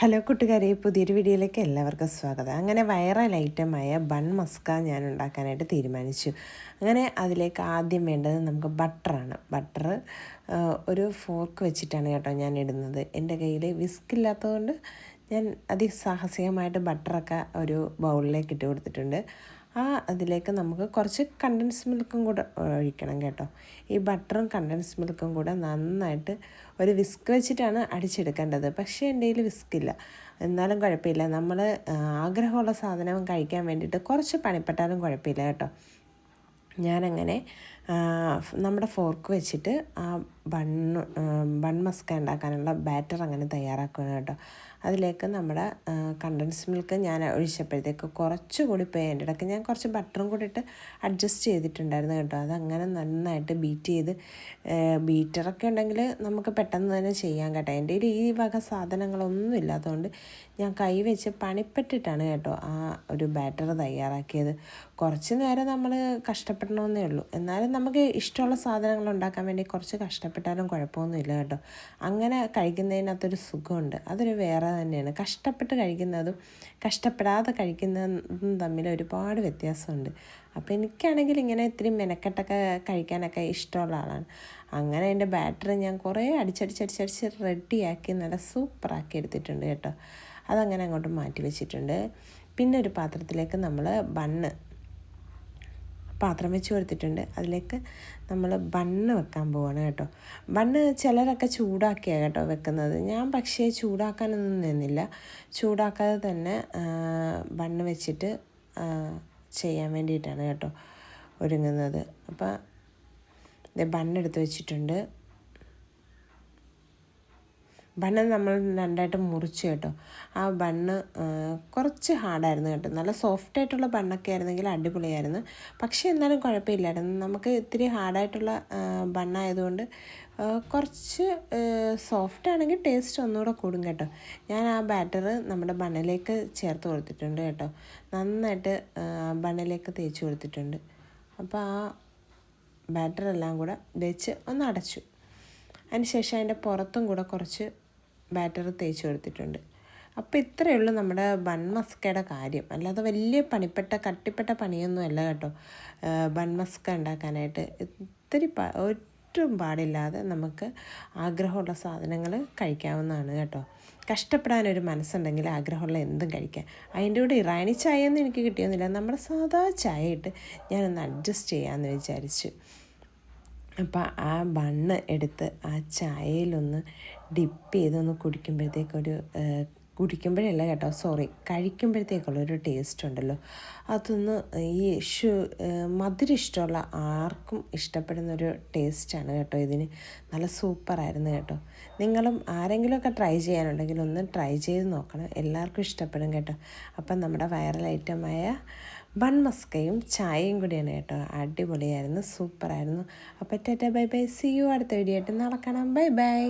Hello കൂട്ടുകാരെ പുതിയൊരു വീഡിയോയിലേക്ക് എല്ലാവർക്കും സ്വാഗതം. അങ്ങനെ വൈറൽ ഐറ്റമായ ബൺ മസ്ക ഞാൻ ഉണ്ടാക്കാനായിട്ട് തീരുമാനിച്ചു. അങ്ങനെ അതിലേക്ക് ആദ്യം വേണ്ടത് നമുക്ക് ബട്ടറാണ് ബട്ടർ ഒരു ഫോർക്ക് വെച്ചിട്ടാണ് കേട്ടോ ഞാൻ ഇടുന്നത്. എന്റെ കയ്യിൽ വിസ്ക് ഇല്ലാത്തതുകൊണ്ട് ഞാൻ അതിസാഹസികമായിട്ട് ബട്ടറൊക്കെ ഒരു ബൗളിലേക്ക് ഇട്ട് കൊടുത്തിട്ടുണ്ട്. ആ അതിലേക്ക് നമുക്ക് കുറച്ച് കണ്ടൻസ് മിൽക്കും കൂടെ ഒഴിക്കണം കേട്ടോ. ഈ ബട്ടറും കണ്ടൻസ് മിൽക്കും കൂടെ നന്നായിട്ട് ഒരു വിസ്ക് വെച്ചിട്ടാണ് അടിച്ചെടുക്കേണ്ടത്. പക്ഷേ എന്റെ കയ്യിൽ വിസ്കില്ല എന്നാലും കുഴപ്പമില്ല. നമ്മൾ ആഗ്രഹമുള്ള സാധനം കഴിക്കാൻ വേണ്ടിയിട്ട് കുറച്ച് പണിപ്പെട്ടാലും കുഴപ്പമില്ല കേട്ടോ. ഞാനങ്ങനെ നമ്മുടെ ഫോർക്ക് വെച്ചിട്ട് ആ ബൺ ബൺ മസ്ക ഉണ്ടാക്കാനുള്ള ബാറ്റർ അങ്ങനെ തയ്യാറാക്കുകയാണ് കേട്ടോ. അതിലേക്ക് നമ്മുടെ കണ്ടൻസ് മിൽക്ക് ഞാൻ ഒഴിച്ചപ്പോഴത്തേക്ക് കുറച്ച് കൂടി പോയി എന്റെ ഇടയ്ക്ക് ഞാൻ കുറച്ച് ബട്ടറും കൂടി ഇട്ട് അഡ്ജസ്റ്റ് ചെയ്തിട്ടുണ്ടായിരുന്നു കേട്ടോ. അതങ്ങനെ നന്നായിട്ട് ബീറ്റ് ചെയ്ത് ബീറ്ററൊക്കെ ഉണ്ടെങ്കിൽ നമുക്ക് പെട്ടെന്ന് തന്നെ ചെയ്യാൻ കേട്ടോ. എന്റെ ഈ വക സാധനങ്ങളൊന്നും ഇല്ലാത്തതുകൊണ്ട് ഞാൻ കൈ വെച്ച് പണിപ്പെട്ടിട്ടാണ് കേട്ടോ ആ ഒരു ബാറ്റർ തയ്യാറാക്കിയത്. കുറച്ച് നേരം നമ്മൾ കഷ്ടപ്പെടണമെന്നേ ഉള്ളൂ. എന്നാലും നമുക്ക് ഇഷ്ടമുള്ള സാധനങ്ങൾ ഉണ്ടാക്കാൻ വേണ്ടി കുറച്ച് കഷ്ടപ്പെട്ടാലും കുഴപ്പമൊന്നുമില്ല കേട്ടോ. അങ്ങനെ കഴിക്കുന്നതിനകത്തൊരു സുഖമുണ്ട്. അതൊരു വേറെ തന്നെയാണ്. കഷ്ടപ്പെട്ട് കഴിക്കുന്നതും കഷ്ടപ്പെടാതെ കഴിക്കുന്നതും തമ്മിൽ ഒരുപാട് വ്യത്യാസമുണ്ട്. അപ്പോൾ എനിക്കാണെങ്കിൽ ഇങ്ങനെ ഇത്തിരി മെനക്കെട്ടൊക്കെ കഴിക്കാനൊക്കെ ഇഷ്ടമുള്ള ആളാണ്. അങ്ങനെ എന്റെ ബാറ്ററി ഞാൻ കുറേ അടിച്ചടിച്ചടിച്ചടിച്ച് റെഡിയാക്കി നല്ല സൂപ്പറാക്കി എടുത്തിട്ടുണ്ട് കേട്ടോ. അതങ്ങനെ അങ്ങോട്ട് മാറ്റി വെച്ചിട്ടുണ്ട്. പിന്നെ ഒരു പാത്രത്തിലേക്ക് നമ്മൾ ബണ്ണ് പാത്രം വെച്ച് കൊടുത്തിട്ടുണ്ട്. അതിലേക്ക് നമ്മൾ ബണ്ണ് വെക്കാൻ പോവാണ് കേട്ടോ. ബണ്ണ് ചിലരൊക്കെ ചൂടാക്കിയാണ് കേട്ടോ വെക്കുന്നത്. ഞാൻ പക്ഷേ ചൂടാക്കാനൊന്നും നിന്നില്ല. ചൂടാക്കാതെ തന്നെ ബണ്ണ് വെച്ചിട്ട് ചെയ്യാൻ വേണ്ടിയിട്ടാണ് കേട്ടോ ഒരുങ്ങുന്നത്. അപ്പോൾ ബണ്ണെടുത്ത് വെച്ചിട്ടുണ്ട്. ബണ്ണ് നമ്മൾ രണ്ടായിട്ട് മുറിച്ചു കേട്ടോ. ആ ബണ്ണ് കുറച്ച് ഹാർഡായിരുന്നു കേട്ടോ. നല്ല സോഫ്റ്റ് ആയിട്ടുള്ള ബണ്ണൊക്കെ ആയിരുന്നെങ്കിൽ അടിപൊളിയായിരുന്നു. പക്ഷേ എന്നാലും കുഴപ്പമില്ലായിരുന്നു. നമുക്ക് ഇത്തിരി ഹാർഡായിട്ടുള്ള ബണ്ണായതുകൊണ്ട് കുറച്ച് സോഫ്റ്റ് ആണെങ്കിൽ ടേസ്റ്റ് ഒന്നുകൂടെ കൂടും കേട്ടോ. ഞാൻ ആ ബാറ്റർ നമ്മുടെ ബണ്ണിലേക്ക് ചേർത്ത് കൊടുത്തിട്ടുണ്ട് കേട്ടോ. നന്നായിട്ട് ബണ്ണിലേക്ക് തേച്ച് കൊടുത്തിട്ടുണ്ട്. അപ്പോൾ ആ ബാറ്റർ എല്ലാം കൂടെ വെച്ച് ഒന്ന് അടച്ചു. അതിന് അതിന്റെ പുറത്തും കൂടെ കുറച്ച് ബാറ്റർ തേച്ച് കൊടുത്തിട്ടുണ്ട്. അപ്പോൾ ഇത്രയേ ഉള്ളൂ നമ്മുടെ ബൺ മസ്കയുടെ കാര്യം. അല്ലാതെ വലിയ പണിപ്പെട്ട കട്ടിപ്പെട്ട പണിയൊന്നുമല്ല കേട്ടോ. ബൺ മസ്ക ഉണ്ടാക്കാനായിട്ട് ഇത്തിരി ഒട്ടും പാടില്ലാതെ നമുക്ക് ആഗ്രഹമുള്ള സാധനങ്ങൾ കഴിക്കാവുന്നതാണ് കേട്ടോ. കഷ്ടപ്പെടാനൊരു മനസ്സുണ്ടെങ്കിൽ ആഗ്രഹമുള്ള എന്തും കഴിക്കാം. അതിന്റെ കൂടെ ഇറാനി ചായ ഒന്നും എനിക്ക് കിട്ടിയൊന്നുമില്ല. നമ്മുടെ സാധാ ചായ ഇട്ട് ഞാനൊന്ന് അഡ്ജസ്റ്റ് ചെയ്യാമെന്ന് വിചാരിച്ചു. അപ്പോൾ ആ ബണ്ണ് എടുത്ത് ആ ചായയിലൊന്ന് ഡിപ്പ് ചെയ്തൊന്ന് കുടിക്കുമ്പോഴത്തേക്കൊരു കുടിക്കുമ്പോഴല്ല കേട്ടോ സോറി കഴിക്കുമ്പോഴത്തേക്കുള്ളൊരു ടേസ്റ്റ് ഉണ്ടല്ലോ അതൊന്ന് ഈ ഷു മധുരം ഇഷ്ടമുള്ള ആർക്കും ഇഷ്ടപ്പെടുന്നൊരു ടേസ്റ്റാണ് കേട്ടോ ഇതിന്. നല്ല സൂപ്പറായിരുന്നു കേട്ടോ. നിങ്ങളും ആരെങ്കിലുമൊക്കെ ട്രൈ ചെയ്യാനുണ്ടെങ്കിൽ ഒന്ന് ട്രൈ ചെയ്ത് നോക്കണം. എല്ലാവർക്കും ഇഷ്ടപ്പെടും കേട്ടോ. അപ്പം നമ്മുടെ വൈറൽ ഐറ്റമായ ബൺ മസ്കയും ചായയും കൂടിയാണ് കേട്ടോ. അടിപൊളിയായിരുന്നു സൂപ്പറായിരുന്നു. അപ്പോൾ Tata bye bye. See you അടുത്ത വീഡിയോ ആയിട്ട് നടക്കണം ബൈ ബൈ.